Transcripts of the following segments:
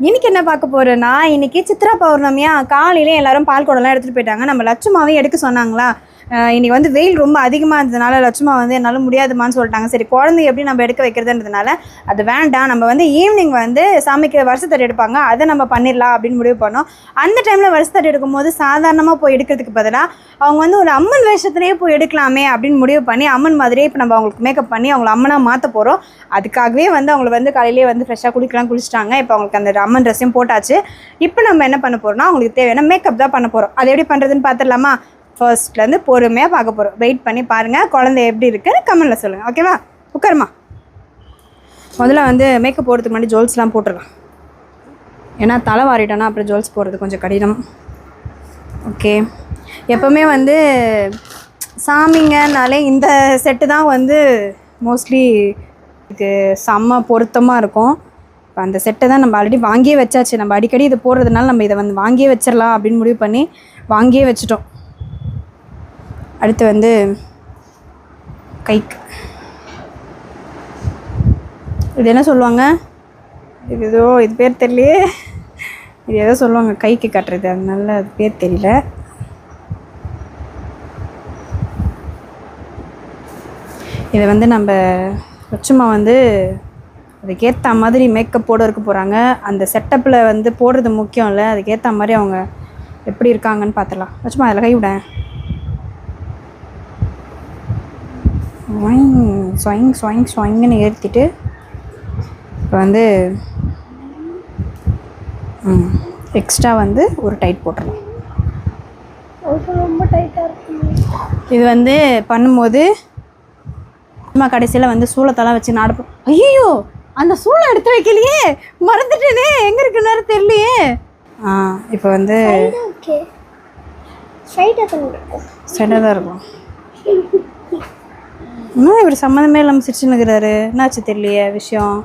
இன்னைக்கு என்ன பார்க்க போறேன்னா இன்னைக்கு சித்ரா பௌர்ணமியா காலையில எல்லாரும் பால் குடம்லாம் எடுத்துட்டு போயிட்டாங்க. நம்ம லட்சுமாவே எடுக்க சொன்னாங்களா? இன்றைக்கி வந்து வெயில் ரொம்ப அதிகமாக இருந்ததுனால லட்சுமா வந்து என்னால் முடியாதுமான்னு சொல்லிட்டாங்க. சரி குழந்தை எப்படி நம்ம எடுக்க வைக்கிறதுன்றதுனால அது வேண்டாம். நம்ம வந்து ஈவினிங் வந்து சாமிக்கு வருஷத்தட்டு எடுப்பாங்க. அதை நம்ம பண்ணிடலாம் அப்படின்னு முடிவு பண்ணோம். அந்த டைமில் வருஷத்தட்டு எடுக்கும்போது சாதாரணமாக போய் எடுக்கிறதுக்கு பதிலாக அவங்க வந்து ஒரு அம்மன் வேஷத்துலேயே போய் எடுக்கலாமே அப்படின்னு முடிவு பண்ணி அம்மன் மாதிரியே இப்போ நம்ம அவங்களுக்கு மேக்கப் பண்ணி அவங்கள அம்மனாக மாற்ற போகிறோம் அதுக்காகவே வந்து அவங்கள வந்து காலையிலேயே வந்து ஃப்ரெஷ்ஷாக குளிக்கலாம் குளிச்சிட்டாங்க. இப்போ அவங்களுக்கு அந்த அம்மன் ட்ரெஸ்ஸையும் போட்டாச்சு. இப்போ நம்ம என்ன பண்ண போகிறோம்னா அவங்களுக்கு தேவையான மேக்கப் தான் பண்ண போகிறோம் அதை எப்படி பண்ணுறதுன்னு பார்த்துடலாமா ஃபர்ஸ்ட்லேருந்து பொறுமையாக பார்க்க போகிறோம் வெயிட் பண்ணி பாருங்கள் குழந்தை எப்படி இருக்குன்னு கமெண்டில் சொல்லுங்கள் ஓகேவா உட்காருமா. முதல்ல வந்து மேக்கப் போடுறதுக்கு முன்னாடி ஜுவல்ஸ்லாம் போட்டுடலாம் ஏன்னா தலை வாரிட்டோன்னா அப்புறம் ஜுவல்ஸ் போடுறது கொஞ்சம் கடினம். ஓகே எப்போவுமே வந்து சாமிங்கனாலே இந்த செட்டு தான் வந்து மோஸ்ட்லி இதுக்கு செம்ம பொருத்தமாக இருக்கும். இப்போ அந்த செட்டை தான் நம்ம ஆல்ரெடி வாங்கியே வச்சாச்சு. நம்ம அடிக்கடி இது போடுறதுனால நம்ம இதை வந்து வாங்கியே வச்சிடலாம் அப்படின்னு முடிவு பண்ணி வாங்கியே வச்சுட்டோம். அடுத்து வந்து கைக்கு இது என்ன சொல்லுவாங்க? இது ஏதோ இது பேர் தெரியலையே. இது ஏதோ சொல்லுவாங்க கைக்கு கட்டுறது. அதனால அது பேர் தெரியல. இதை வந்து நம்ம லட்சுமா வந்து அதுக்கேற்ற மாதிரி மேக்கப் போட இருக்க போகிறாங்க அந்த செட்டப்பில் வந்து போடுறது முக்கியம் இல்லை அதுக்கேற்ற மாதிரி அவங்க எப்படி இருக்காங்கன்னு பார்த்துடலாம். லட்சுமா அதில் கை ஸ்வைங் ஸ்வைங் ஸ்வைங் ஸ்வைங்னு ஏற்றிட்டு இப்போ வந்து எக்ஸ்ட்ரா வந்து ஒரு டைட் போட்டுடலாம் ரொம்ப டைட்டாக இது வந்து பண்ணும்போது அம்மா கடைசியில் வந்து சூளத்தெல்லாம் வச்சு நாடு ஐயோ அந்த சூளம் எடுத்து வைக்கலையே மறந்துட்டேனே எங்கே இருக்குன்னு தெரியலையே. ஆ இப்போ வந்து செட்டாக தான் இருக்கும். இன்னும் இவர் சம்மந்தமே இல்லாமல் சிரிச்சுன்னுக்கிறாரு. என்னாச்சு தெரியலையே விஷயம்?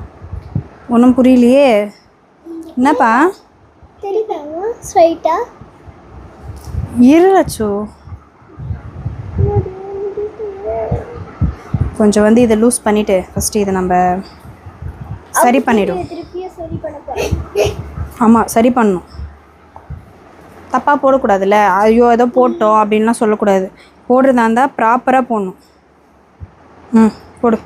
ஒன்றும் புரியலையே. என்னப்பா? ஸ்ட்ரைட்டாக இருச்சோ கொஞ்சம் வந்து இதை லூஸ் பண்ணிவிட்டு ஃபஸ்ட்டு இதை நம்ம சரி பண்ணிவிடுவோம் திருப்பியும் சரி பண்ண போகிறேன் ஆமாம் சரி பண்ணணும். தப்பாக போடக்கூடாதுல்ல? ஐயோ ஏதோ போட்டோம் அப்படின்லாம் சொல்லக்கூடாது. போடுறதா இருந்தால் ப்ராப்பராக போடணும். ம் போடு.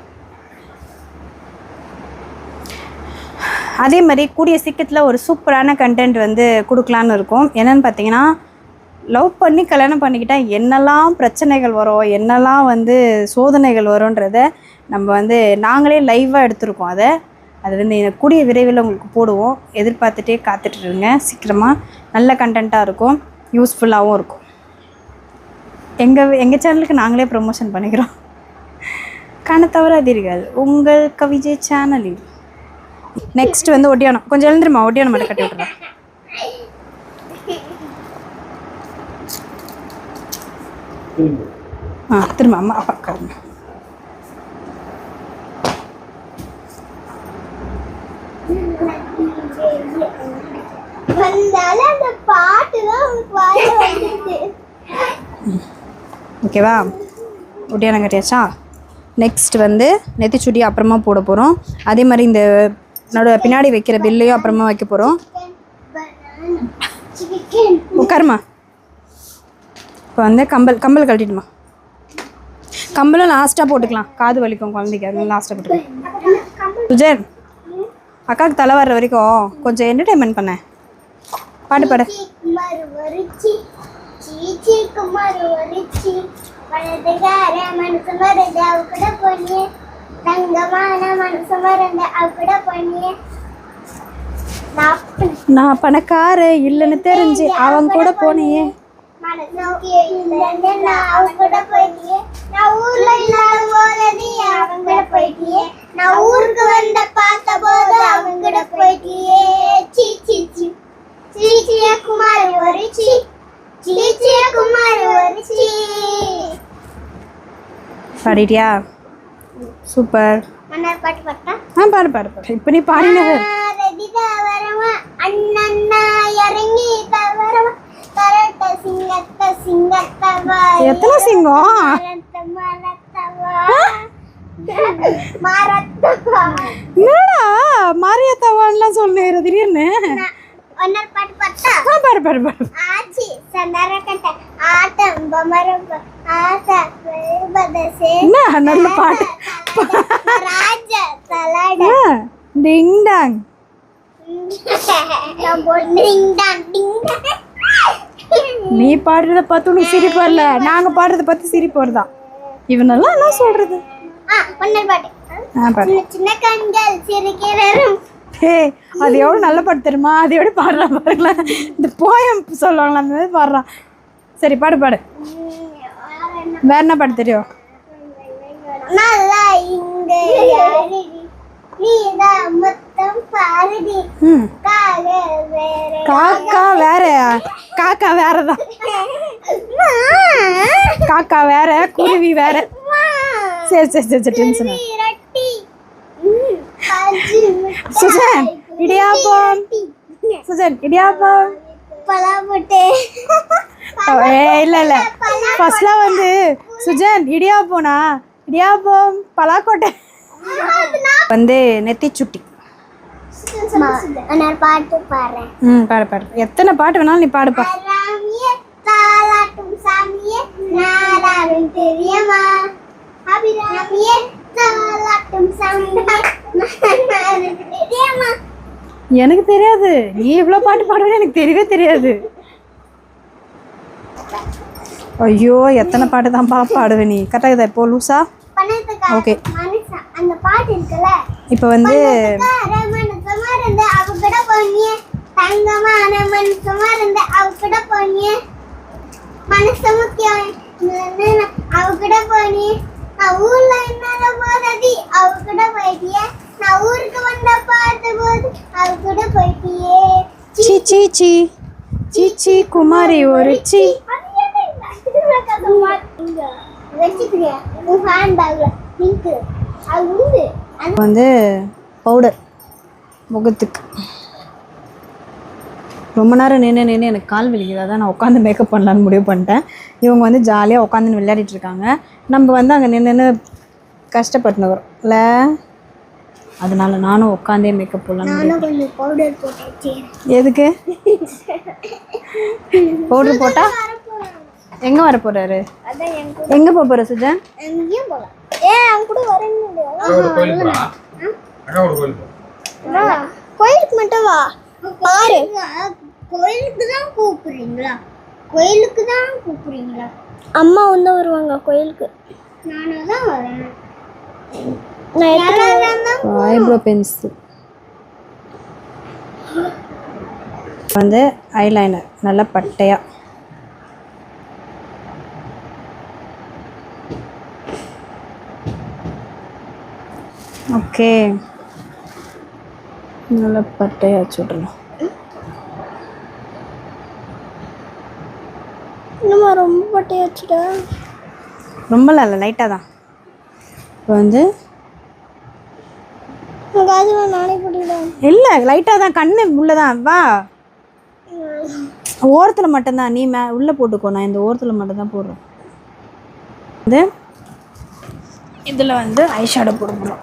அதே மாதிரி கூடிய சீக்கிரத்தில் ஒரு சூப்பரான கண்டென்ட் வந்து கொடுக்கலான்னு இருக்கும். என்னென்னு பார்த்தீங்கன்னா லவ் பண்ணி கல்யாணம் பண்ணிக்கிட்டால் என்னெல்லாம் பிரச்சனைகள் வரும் என்னெல்லாம் வந்து சோதனைகள் வரும்ன்றத நம்ம வந்து நாங்களே லைவாக எடுத்திருக்கோம் அதை. அது வந்து கூடிய விரைவில் உங்களுக்கு போடுவோம். எதிர்பார்த்துட்டே காத்துட்ருங்க சீக்கிரமாக நல்ல கண்டென்ட்டாக இருக்கும். யூஸ்ஃபுல்லாகவும் இருக்கும். எங்கள் எங்கள் சேனலுக்கு நாங்களே ப்ரொமோஷன் பண்ணிக்கிறோம். காண தவறாதீர்கள். உங்கள் கவிஜய் சேனலில். நெக்ஸ்ட் வந்து ஒட்டியானம் கொஞ்சம் எழுந்துருமா? ஒட்டியானம் மட்டும் கட்டி விட்றேன் ஆ திரும்ப அம்மா அப்பா உட்காருங்க வந்தாலும் அந்த பாட்டு தான் உங்களுக்கு வாயில வந்துடுது ஓகேவா? ஒட்டியானம் கட்டியாச்சா? நெக்ஸ்ட் வந்து நெத்திச்சுடி அப்புறமா போட போகிறோம் அதே மாதிரி இந்த நடு பின்னாடி வைக்கிற பில்லையும் அப்புறமா வைக்க போகிறோம் உட்காருமா இப்போ வந்து கம்பல் கம்பல் கழட்டிடுமா கம்பலும் லாஸ்ட்டாக போட்டுக்கலாம். காது வலிக்கும் குழந்தைக்கு அதனால லாஸ்ட்டாக போட்டுக்கலாம். சுஜர் அக்காவுக்கு தலை வர்ற வரைக்கும் கொஞ்சம் என்டர்டைன்மெண்ட் பண்ணேன் பாட்டு பாடு. வலதுகார மனசு மறந்து அவ கூட பொண்ணு தங்கமான மனசு மறந்து அவ கூட பொண்ணு நான் பணக்கார இல்லைன்னு தெரிஞ்சு அவங்க கூட போனியே நான் ஊருக்கு வந்த பார்த்த போது அவங்க கூட போயிட்டியே சீ சீ சீ சீ சீச்சிய குமார் ஒரு சீ பாடிட்டியா? சூப்பர். ஆ பாடு பாடு பாடு. இப்போ நீ பாடினது எத்தனை சிங்கம்? என்னடா மாரியாத்தாவான்லாம் சொன்னேன் திடீர்னு. பாரு பாரு பாரு. ஆச்சி சந்தரக்கட்ட ஆட்டம் பமரம் ஆச பதசே என்ன? நல்ல பாட்டு. ராஜ தலட. டிங் டாங். நீ பாடுறத பார்த்து உனக்கு சிரிப்பு வரல நாங்க பாடுறத பார்த்து சிரிப்பு வருதான் இவனெல்லாம் என்ன சொல்றது? ஆ பாட்டு. சின்ன கண்கள் சிரிக்கிறரும் ஏய் அது எவ்வளோ நல்ல பாட்டு தெரியுமா? அது எப்படி பாடுறான் பாருங்களேன் இந்த போயம் சொல்லுவாங்களா அந்த மாதிரி பாடுறான் சரி பாடு பாடு. வேற என்ன பாட்டு தெரியும்? காக்கா வேற காக்கா வேறதான். காக்கா வேற குருவி வேற. சரி சரி சரி சரி டென்ஷன் சுஜன் இடியாப்பம். சுஜன் இடியாப்பம். இல்ல இல்ல. ஃபர்ஸ்ட்லாம் வந்து சுஜன் இடியாப்போனா இடியாப்பம் பலாக்கோட்டை. வந்து நெத்தி சுட்டி பாட்டு பாடுறேன். ம் பாடு பாடு. எத்தனை பாட்டு வேணாலும் நீ பாடுப்பா. சாமியே தெரியுமா அபிராமியே எனக்கு தெரியாது. நீ இவ்வளோ பாட்டு பாடுவேன்னு எனக்கு தெரியவே தெரியாது. ஐயோ எத்தனை பாட்டு தான்ப்பா பாடுவே நீ. கரெக்டாக இதை இப்போ லூசா. பணத்துக்கார ஓகே. அந்த பாட்டு இருக்குல்ல? இப்போ வந்து தங்கமான மனுஷமா இருந்து அவ கூட போனிய. மனசு முக்கியம். அவ கூட போனிய. சி சி சி. சி சி குமாரி ஒரு சி. வந்து பவுடர் முகத்துக்கு. ரொம்ப நேரம் நின்று நின்று எனக்கு கால் வலிக்குது. அதான் நான் உட்காந்து மேக்கப் பண்ணலான்னு முடிவு பண்ணிட்டேன். இவங்க வந்து ஜாலியாக உட்காந்து விளையாடிட்டு இருக்காங்க. நம்ம வந்து அங்கே நின்று நின்று கஷ்டப்பட்டுன்னு வரோம் இல்லை? அதனால நானும் உட்காந்தே மேக்கப் வச்சேன். எதுக்கு? பவுடர் போட்டா? எங்க வர போறாரு? எங்க போக போற சுஜன் கோயிலுக்கு மட்டும் வா. பாரு. கோயிலுக்கு தான் கூப்பிடுறீங்களா? கோயிலுக்கு தான் கூப்பிடுறீங்களா? அம்மா வந்து வருவாங்க கோயிலுக்கு. நானும் தான் வரேன் ஐப்ரோ பென்சில். வந்து ஐலைனர் நல்லா பட்டையா. ஓகே. நல்லா பட்டையா சுடலாம் இன்னுமா ரொம்ப பட்டை வச்சுட்டா ரொம்பலாம் இல்லை லைட்டாக தான். இப்போ வந்து நானே போட்டுக்கிட்டேன் இல்லை லைட்டாக தான் கண்ணு உள்ளதான் வா. ஓரத்தில் மட்டும்தான் நீ மே உள்ளே போட்டுக்கோ நான் இந்த ஓரத்தில் மட்டும்தான் போடுறேன். வந்து இதில் வந்து ஐ ஷேடோ போட போகிறோம்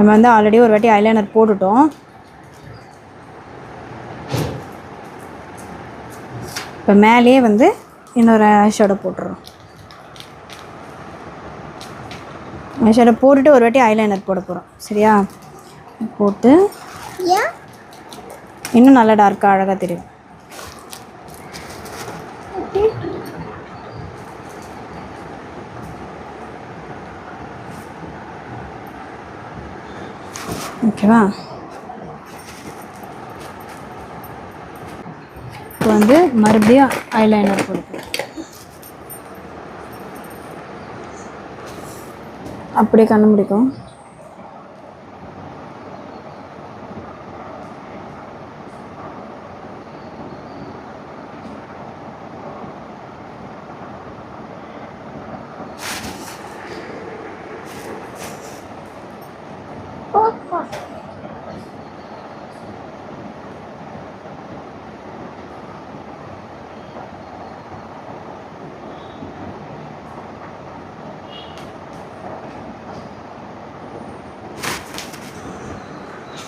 நம்ம வந்து ஆல்ரெடி ஒரு வாட்டி ஐலைனர் போட்டுட்டோம். இப்போ மேலேயே வந்து இன்னொரு ஐஷேடோ போட்டுறோம். ஐஷேடோ போட்டுட்டு ஒரு வாட்டி ஐலைனர் போட போகிறோம் சரியா? போட்டு இன்னும் நல்லா டார்க்காக அழகாக தெரியும். ஓகேவா? இப்போ வந்து மறுபடியும் ஐலைனர் கொடுப்போம் அப்படியே கண்டுபிடிக்கும்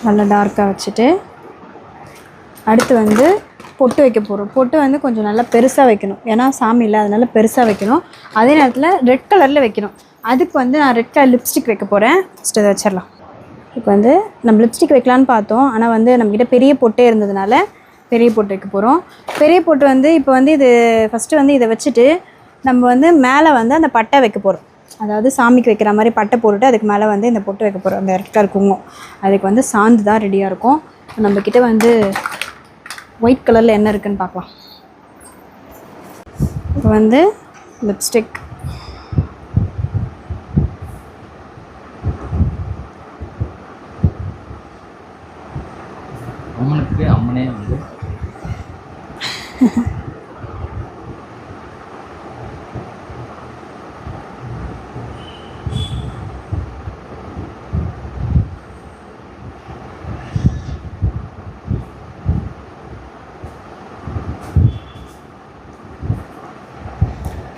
நல்லா டார்க்காக வச்சுட்டு அடுத்து வந்து பொட்டு வைக்க போகிறோம் பொட்டு வந்து கொஞ்சம் நல்லா பெருசாக வைக்கணும். ஏன்னா சாமி இல்லை அதனால பெருசாக வைக்கணும். அதே நேரத்தில் ரெட் கலரில் வைக்கணும். அதுக்கு வந்து நான் ரெட் கலர் லிப்ஸ்டிக் வைக்க போகிறேன் ஃபஸ்ட்டு இதை வச்சிடலாம். இப்போ வந்து நம்ம லிப்ஸ்டிக் வைக்கலான்னு பார்த்தோம். ஆனால் வந்து நம்மக்கிட்ட பெரிய பொட்டே இருந்ததுனால பெரிய பொட்டு வைக்க போகிறோம் பெரிய பொட்டு வந்து இப்போ வந்து இது ஃபஸ்ட்டு வந்து இதை வச்சுட்டு நம்ம வந்து மேலே வந்து அந்த பட்டை வைக்க போகிறோம் அதாவது சாமிக்கு வைக்கிற மாதிரி பட்டை போட்டுட்டு அதுக்கு மேலே வந்து இந்த பொட்டு வைக்க போகிறோம் அந்த ரெட் கலர் அதுக்கு வந்து சாந்து தான் ரெடியாக இருக்கும். நம்மக்கிட்ட வந்து ஒயிட் கலரில் என்ன இருக்குன்னு பார்க்கலாம். இப்போ வந்து லிப்ஸ்டிக் அம்மனுக்கு அம்மனே வந்து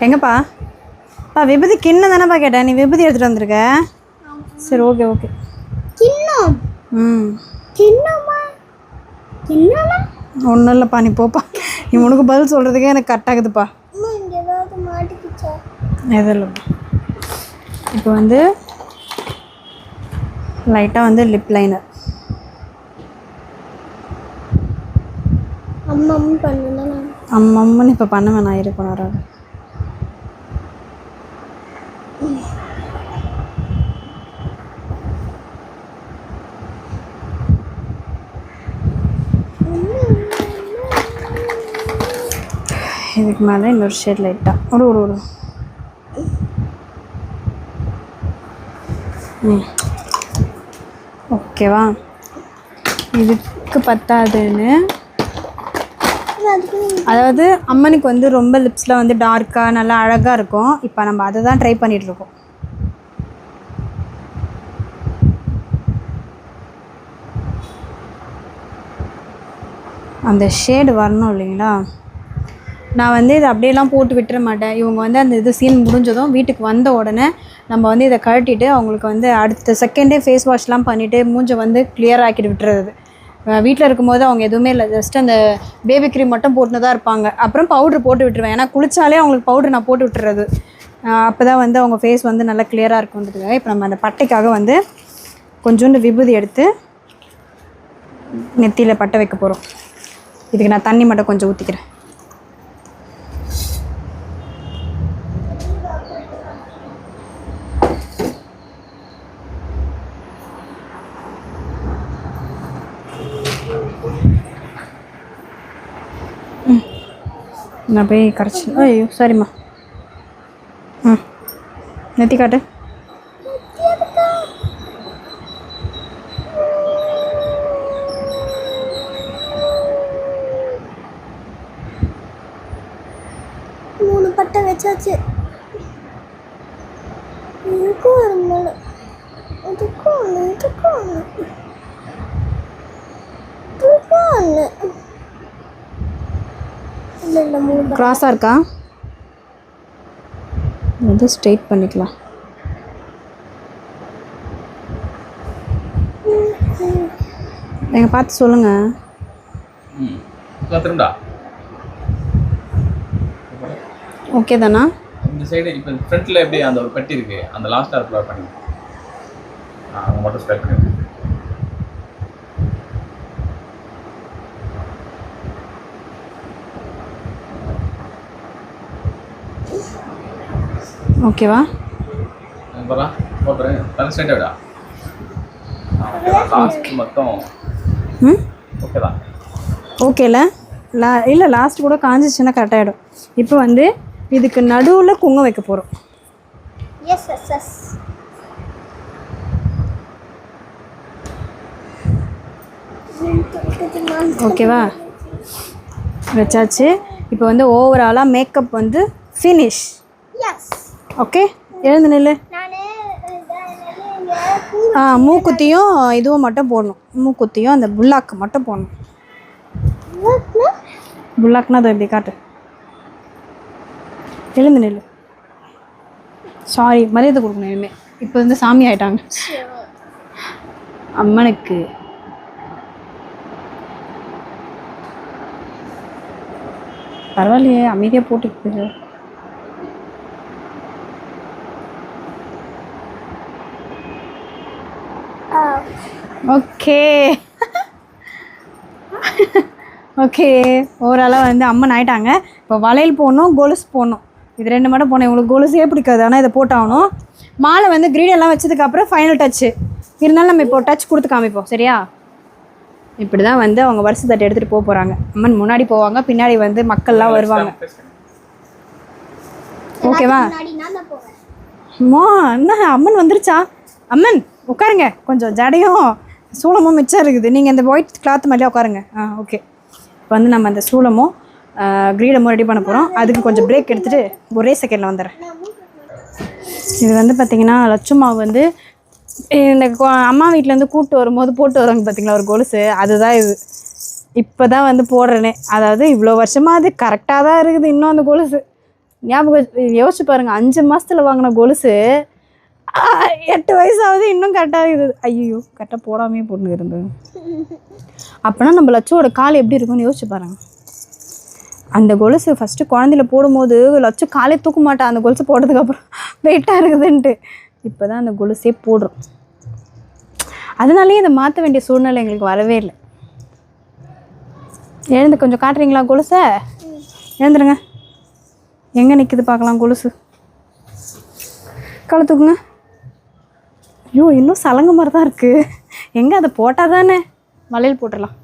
எங்கப்பா? பா விபூதி கிண்ணம் தானேப்பா கேட்டேன். நீ விபூதி எடுத்துகிட்டு வந்திருக்க? சரி ஓகே ஓகே கிண்ணம்? ம். கிண்ணமா? கிண்ணமா? ஒன்றும் இல்லைப்பா நீ போப்பா. நீ உனக்கு பதில் சொல்கிறதுக்கே எனக்கு மாட்டிக்கிச்சா? எதுவும் இல்லைப்பா இப்போ வந்து லைட்டாக வந்து லிப் லைனர் அம்மா அம்மா பண்ணுனா அம்மம்மன்னு இப்போ பண்ண வேணாம் இருக்கணும் வராது இதுக்கு மேலே இன்னொரு ஷேட் லைட்டாக ஒரு ஒரு ஒரு ம். ஓகேவா? இதுக்கு பத்தாதுன்னு. அதாவது அம்மனுக்கு வந்து ரொம்ப லிப்ஸில் வந்து டார்க்காக நல்லா அழகாக இருக்கும். இப்போ நம்ம அதை தான் ட்ரை பண்ணிகிட்டு இருக்கோம் அந்த ஷேடு வரணும் இல்லைங்களா? நான் வந்து இதை அப்படியெல்லாம் போட்டு விட்டுற மாட்டேன். இவங்க வந்து அந்த இது சீன் முடிஞ்சதும் வீட்டுக்கு வந்த உடனே நம்ம வந்து இதை கழட்டிட்டு அவங்களுக்கு வந்து அடுத்த செகண்டே ஃபேஸ் வாஷ்லாம் பண்ணிவிட்டு மூஞ்சை வந்து கிளியர் ஆக்கிட்டு விட்டுறது. வீட்டில் இருக்கும்போது அவங்க எதுவுமே இல்லை. ஜஸ்ட் அந்த பேபி க்ரீம் மட்டும் போட்டுன்னு தான் இருப்பாங்க. அப்புறம் பவுட்ரு போட்டு விட்டுருவேன். ஏன்னா குளிச்சாலே அவங்களுக்கு பவுட்ரு நான் போட்டு விட்டுறது. அப்போ தான் வந்து அவங்க ஃபேஸ் வந்து நல்லா கிளியராக இருக்குன்றதுக்காக இப்போ நம்ம அந்த பட்டைக்காக வந்து கொஞ்சோண்டு விபூதி எடுத்து நெத்தியில் பட்டை வைக்க போகிறோம் இதுக்கு நான் தண்ணி மட்டும் கொஞ்சம் ஊற்றிக்கிறேன் நான் போய் கரைச்சி ஐயோ சரிம்மா ம் நெத்தி காட்டு. மூணு பட்டை வச்சாச்சு. இதுக்கும் ஒரு மூணு இதுக்கும் ஒன்று இதுக்கும் ஒன்று இதுக்கும் ஒன்று இல்லை இல்லை மூணு பட்டை. க்ராஸாக இருக்கா? வந்து ஸ்ட்ரெயிட் பண்ணிக்கலாம். எங்க பார்த்து சொல்லுங்கள் ஓகே தானா? இந்த சைடு இப்போ ஃப்ரண்ட்டில் எப்படி அந்த ஒரு பெட்டி இருக்கு? அந்த லாஸ்ட் ஆர்க்குள்ள பண்ணி மட்டும் ஸ்ப்ரெட் பண்ணி ஓகேவா போகிறா போட்டுறேன் தலை ஸ்ட்ரைட்டாக விடா லாஸ்ட் மொத்தம் ம் ஓகே தான். ஓகேல லா? இல்லை லாஸ்ட் கூட காஞ்சிச்சுன்னா கரெக்டாகிடும் இப்போ வந்து இதுக்கு நடுவில் குங்கம் வைக்க போகிறோம் எஸ் எஸ் எஸ் ஓகேவா வச்சாச்சு. இப்போ வந்து ஓவராலாக மேக்கப் வந்து ஃபினிஷ் எஸ் ஓகே எழுந்து நெல் ஆ மூக்குத்தியும் இதுவும் மட்டும் போடணும். மூக்குத்தியும் அந்த புல்லாக்கு மட்டும் போடணும். புல்லாக்னா அதை இப்படி காட்டு. எழுந்து நெல் சாரி மரியாதை கொடுக்கணும் இனிமேல் இப்போ வந்து சாமி ஆயிட்டாங்க. அம்மனுக்கு. பரவாயில்லையே அமைதியாக போட்டுக்கிட்டு ஓகே. ஓகே. ஓவராலாக வந்து அம்மன் ஆயிட்டாங்க. இப்போ வளையல் போடணும் கொலுசு போடணும். இது ரெண்டு மட்டும் போனோம் உங்களுக்கு கொலுசே பிடிக்காது. ஆனால் இதை போட்டாகணும். மாலை வந்து கிரீட் எல்லாம் வச்சதுக்கப்புறம் ஃபைனல் டச்சு இருந்தாலும் நம்ம இப்போ டச் கொடுத்து காமிப்போம். சரியா? இப்படி தான் வந்து அவங்க வருஷ தட்டை எடுத்துகிட்டு போக போகிறாங்க அம்மன் முன்னாடி போவாங்க பின்னாடி வந்து மக்கள்லாம் வருவாங்க. ஓகேவா அம்மா என்ன? அம்மன் வந்துருச்சா? அம்மன் உட்காருங்க. கொஞ்சம் ஜடையும். சூளமும் மிச்சம் இருக்குது. நீங்கள் இந்த ஒயிட் கிளாத் மாதிரியே உட்காருங்க. ஆ ஓகே இப்போ வந்து நம்ம அந்த சூளமும் கிரீடமும் ரெடி பண்ண போகிறோம் அதுக்கு கொஞ்சம் பிரேக் எடுத்துகிட்டு ஒரே செகண்டில் வந்துடுறேன். இது வந்து பார்த்திங்கன்னா லட்சுமாவு வந்து இந்த அம்மா வீட்டிலேருந்து கூப்பிட்டு வரும்போது போட்டு வருவாங்க பார்த்தீங்களா ஒரு கொலுசு. அதுதான் இது. இப்போ தான் வந்து போடுறேனே. அதாவது இவ்வளோ வருஷமாக அது கரெக்டாக தான் இருக்குது இன்னும் அந்த கொலுசு. ஞாபகம் யோசிச்சு பாருங்கள் அஞ்சு மாதத்தில் வாங்கின கொலுசு எட்டு வயசாவது இன்னும் கரெக்டாக இருக்குது. ஐயோ கரெக்டாக போடாமே போட்டு இருந்தது அப்போனா நம்ம லட்சோட கால் எப்படி இருக்கும்னு யோசிச்சு பாருங்க. அந்த கொலுசு ஃபஸ்ட்டு குழந்தையில போடும்போது லட்சம் காலே தூக்க மாட்டான் அந்த கொலுசு போட்டதுக்கப்புறம் வெயிட்டாக இருக்குதுன்ட்டு. இப்போ தான் அந்த கொலுசே போடுறோம். அதனாலேயே இதை மாற்ற வேண்டிய சூழ்நிலை எங்களுக்கு வரவே இல்லை. எழுந்து கொஞ்சம் காட்டுறீங்களா கொலுசை? எழுந்துருங்க. எங்கே நிற்கிது பார்க்கலாம் கொலுசு. கலத்துக்குங்க தூக்குங்க. ஐயோ இன்னும் சலங்க மாதிரி தான் இருக்குது எங்கே அதை போட்டால் தானே வளையல் போட்டுடலாம்.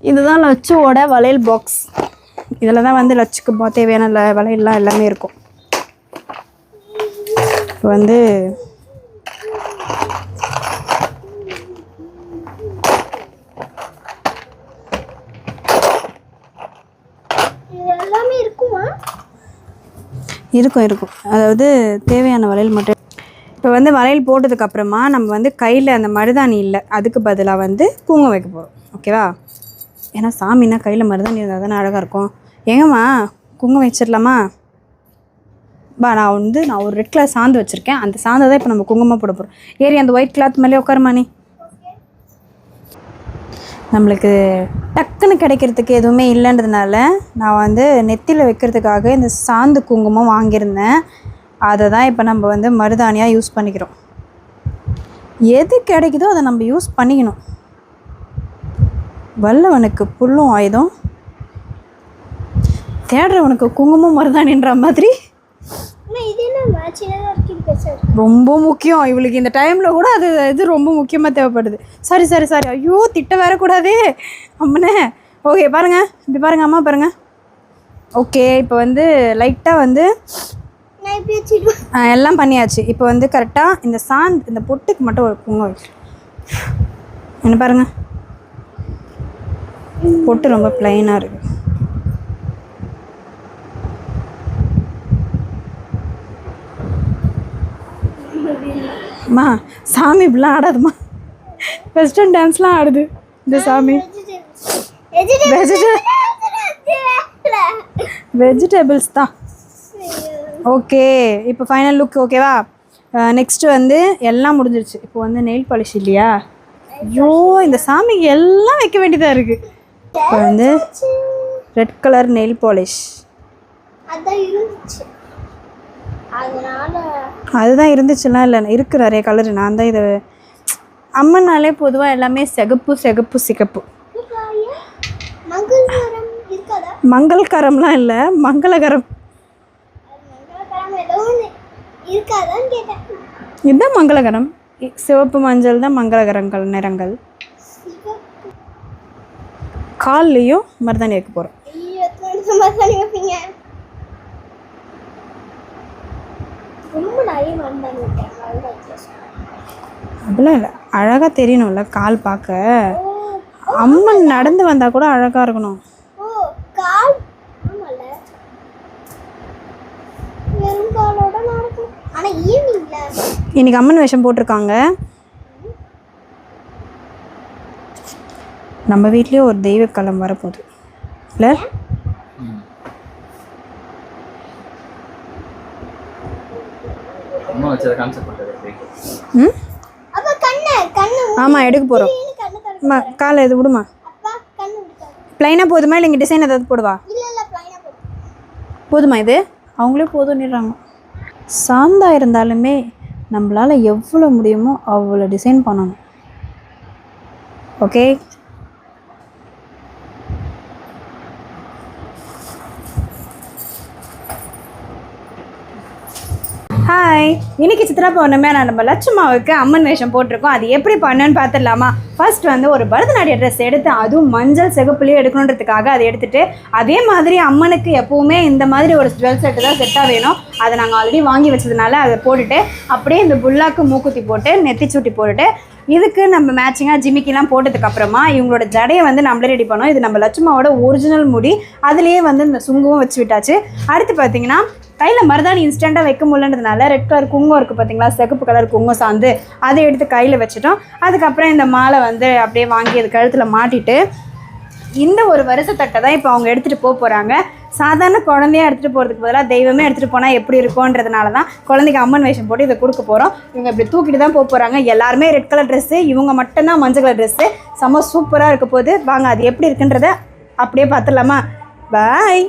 இதுதான் லட்சுவோட வளையல் பாக்ஸ் இதில் தான் வந்து லட்சுக்கு போ- தேவையான ல- வளையல்லாம் எல்லாமே இருக்கும். இப்போ வந்து இருக்கும் இருக்கும். அதாவது தேவையான வளையல் மட்டும் இப்போ வந்து வளையல் போட்டதுக்கப்புறமா நம்ம வந்து கையில் அந்த மருதாணி இல்லை அதுக்கு பதிலாக வந்து குங்குமம் வைக்க போகிறோம் ஓகேவா ஏன்னா சாமின்னா கையில் மருதாணி இருந்தால் தானே அழகாக இருக்கும். ஏங்கம்மா குங்குமம் வச்சிடலாமா? பா நான் வந்து நான் ஒரு ரெட் கலர் சாந்து வச்சுருக்கேன். அந்த சாந்தை தான் இப்போ நம்ம குங்குமம் போட போகிறோம் ஏறி அந்த ஒயிட் கிளாத் மேலே உட்காருமா நீ? நம்மளுக்கு டக்குன்னு கிடைக்கிறதுக்கு எதுவுமே இல்லைன்றதுனால நான் வந்து நெத்தியில் வைக்கிறதுக்காக இந்த சாந்து குங்குமம் வாங்கியிருந்தேன். அதை தான் இப்போ நம்ம வந்து மருதாணியாக யூஸ் பண்ணிக்கிறோம். எது கிடைக்குதோ அதை நம்ம யூஸ் பண்ணிக்கணும். வல்லவனுக்கு புல்லும் ஆயுதம். தேடுறவனுக்கு குங்குமம் மருதாணின்ற மாதிரி. ரொம்ப முக்கியம். இவளுக்கு இந்த டைமில் கூட அது இது ரொம்ப முக்கியமாக தேவைப்படுது. சரி சரி சரி. ஐயோ திட்ட வரக்கூடாதே அம்மனே. ஓகே பாருங்க. இப்படி பாருங்க அம்மா பாருங்க. ஓகே இப்போ வந்து லைட்டாக வந்து நான் இப்படி வச்சுடுவேன் ஆ, எல்லாம் பண்ணியாச்சு. இப்போ வந்து கரெக்டாக இந்த சாந்த் இந்த பொட்டுக்கு மட்டும் ஒரு வைக்கிறேன் என்ன பாருங்க. பொட்டு ரொம்ப பிளைனாக இருக்கு. அம்மா சாமி இப்படிலாம் ஆடாதுமா வெஸ்டர்ன் டான்ஸ்லாம் ஆடுது இந்த சாமி. வெஜிடபிள் வெஜிடபிள்ஸ் தான். ஓகே இப்போ ஃபைனல் லுக் ஓகேவா நெக்ஸ்ட்டு வந்து எல்லாம் முடிஞ்சிருச்சு. இப்போ வந்து நெயில் பாலிஷ் இல்லையா? ஐயோ இந்த சாமிக்கு எல்லாம் வைக்க வேண்டியதாக இருக்குது இப்போ வந்து ரெட் கலர் நெயில் பாலிஷ் அதுதான் இருந்துச்சுலாம் இல்லை இருக்கு நிறைய கலர் நான் தான் இதை அம்மனாலே பொதுவாக எல்லாமே சிகப்பு சிகப்பு சிகப்பு. மங்களகரம் இருக்காதா? மங்களகரம்லாம் இல்லை மங்களகரம். இருக்காதான்னு கேட்டேன். இதுதான் மங்களகரம்? சிவப்பு மஞ்சள் தான் மங்களகரங்கள் நிறங்கள். கால்லையும் மருதாணி வைக்க போகிறோம் அப்படிலாம் இல்லை. அழகாக தெரியணும்ல கால் பார்க்க. அம்மன் நடந்து வந்தால் கூட அழகாக இருக்கணும். இன்னைக்கு அம்மன் வேஷம் போட்டிருக்காங்க. நம்ம வீட்லேயே ஒரு தெய்வ களம் வரப்போகுது. இல்லை? ஆமாம் எடுக்க போகிறோம் அம்மா காலை இது விடுமா? அப்பா கண்ணு விடுக்காது ப்ளைனாக போதுமா? இல்லை இங்கே டிசைன் ஏதாவது போடுவா? இல்ல இல்ல பிளைனா போடு போதுமா இது? அவங்களே போதும்னுறாங்க. சாந்தா இருந்தாலுமே நம்மளால் எவ்வளோ முடியுமோ அவ்வளோ டிசைன் பண்ணணும். ஓகே இன்னைக்கு சித்ரா பௌர்ணமியாக நான் நம்ம லட்சுமாவுக்கு அம்மன் வேஷம் போட்டிருக்கோம். அது எப்படி பண்ணுன்னு பார்த்துடலாமா? ஃபர்ஸ்ட் வந்து ஒரு பரதநாட்டிய ட்ரெஸ் எடுத்து அதுவும் மஞ்சள் சிகப்புலேயே எடுக்கணுன்றதுக்காக அதை எடுத்துட்டு அதே மாதிரி அம்மனுக்கு எப்போவுமே இந்த மாதிரி ஒரு ஜுவல் செட்டு தான் செட்டாக வேணும். அதை நாங்கள் ஆல்ரெடி வாங்கி வச்சதுனால அதை போட்டுட்டு அப்படியே இந்த புல்லாக்கு மூக்குத்தி போட்டு நெத்திச்சூட்டி போட்டுட்டு இதுக்கு நம்ம மேட்சிங்காக ஜிமிக்கிலாம் போட்டதுக்கு அப்புறமா இவங்களோட ஜடையை வந்து நம்மளே ரெடி பண்ணோம். இது நம்ம லட்சுமாவோட ஒரிஜினல் முடி. அதுலேயே வந்து இந்த சுங்குவும் வச்சு விட்டாச்சு. அடுத்து பார்த்தீங்கன்னா கையில் மருதாணி இன்ஸ்டண்ட்டாக வைக்க முடியலன்றதுனால ரெட் கலர் குங்கும் இருக்குது பார்த்தீங்களா சிகப்பு கலர் குங்கம் சார்ந்து அதை எடுத்து கையில் வச்சுட்டோம். அதுக்கப்புறம் இந்த மாலை வந்து அப்படியே வாங்கி அது கழுத்தில் மாட்டிட்டு இந்த ஒரு வருஷத்தட்டை தான் இப்போ அவங்க எடுத்துகிட்டு போக போகிறாங்க சாதாரண குழந்தையா எடுத்துகிட்டு போகிறதுக்கு பதிலாக தெய்வமே எடுத்துகிட்டு போனால் எப்படி இருக்கும்ன்றதுனால தான் குழந்தைக்கு அம்மன் வேஷம் போட்டு இதை கொடுக்க போகிறோம் இவங்க இப்படி தூக்கிட்டு தான் போக போகிறாங்க எல்லாருமே ரெட் கலர் ட்ரெஸ்ஸு இவங்க மட்டும்தான் மஞ்சள் கலர் ட்ரெஸ்ஸு செம்ம சூப்பராக இருக்க போகுது. வாங்க அது எப்படி இருக்குன்றத அப்படியே பார்த்துடலாமா? பாய்